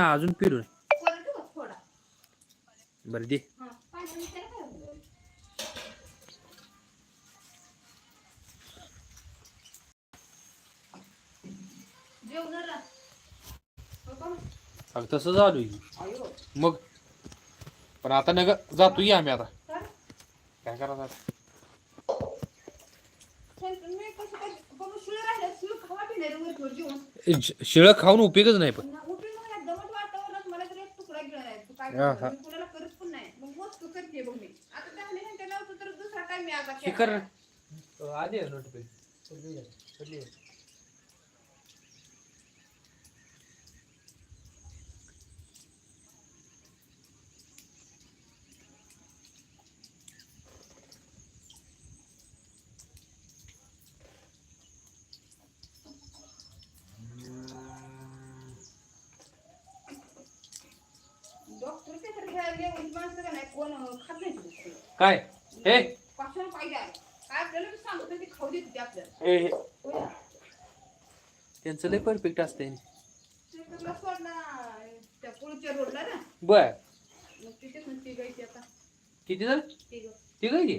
हा अजून फिरून. बर दे. तस पाणी तसं आहे. मग. पण आता नग जातो या आम्ही आता. काय करायचं आता? शिळं खाऊन उपयोगच नाही पण ना, उठून मग या दमट वातावरणात मला तरी एक तुकडा गिळा नाही. तू काय हा? हा. मी कुणाला करत पण नाही. मग वस्तू करते बघ मी. आता लावतो तर दुसरा काय मी आता केला. कर आधी नोटिफिकेशन डॉक्टर ते तर ह्या लेवलची माणसं का नाही, कोण अं, खात नाही ते. काय हे कशाला पाहिजे आहे? काय आपल्याला बी सांगत नाही, ते खाऊ देते ते आपल्याला. हे हे. होय ना? त्यांचं लय परफेक्ट असते बर. किती जण ती गं. ती काय की?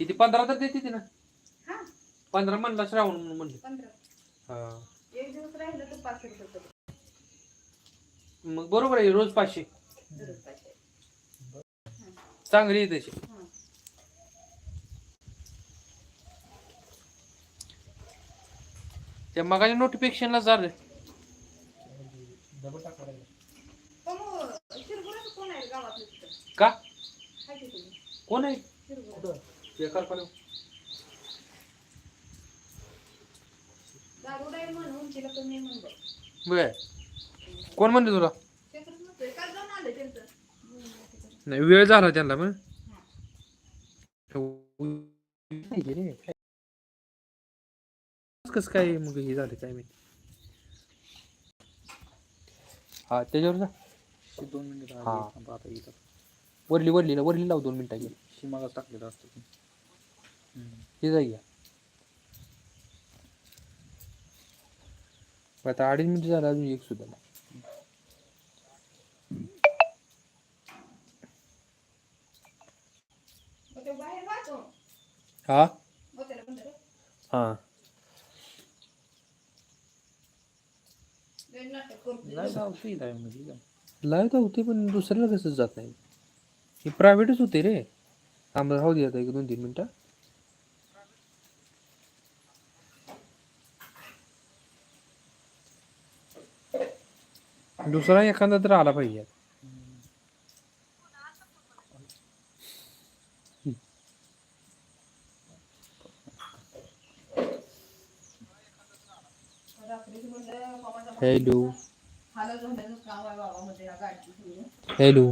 किती? पंधरा तर देते ना हा. पंधरा म्हणला श्रावण म्हणले. हा एक दिवस राहिलं तर पाचशे रुपये पडतात. मग बरोबर आहे रोज पाचशे दररोज पाचशे. चांगली आहे तशी हा. त्या मगाच्या नोटिफिकेशनला झालं पण मग शिरगुराचं कोण आहे गावातलं तिथं? का हाय की तुम्ही? कोण आहे दारुडा म्हणून तिला कमी म्हणलं. बर कोण म्हणते तुला शेतात नसतोय. काल जाऊन आलं त्यांचं. नाही वेळ झाला त्यांना पण कस काय मग हे झालं काय माहिती हा त्याच्यावर जा दोन मिनिटं हा. आधी थांबा, आता इथं वरली वरली वरली लाव दोन मिनिटाची शिमागाच टाकलेलं असतं हे जाई घ्या आता अडीच मिनिट झालं अजून एक सुद्धा नाही. हा. हा. लाईव्ह तर होते पण दुसऱ्याला कसं जात नाही हे प्रायव्हेटच होते रे आम्हाला राहू दे आता एक दोन तीन मिनिटं दुसरा एखादा तर आला पाहिजे. हॅलो. हॅलो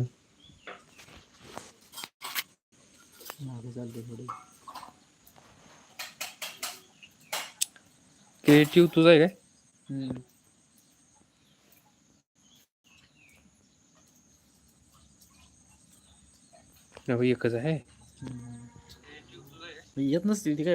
मागे चालते थोडे क्रिएटिव्ह तुझा आहे काय? एकच आहे येत नसतील ती काय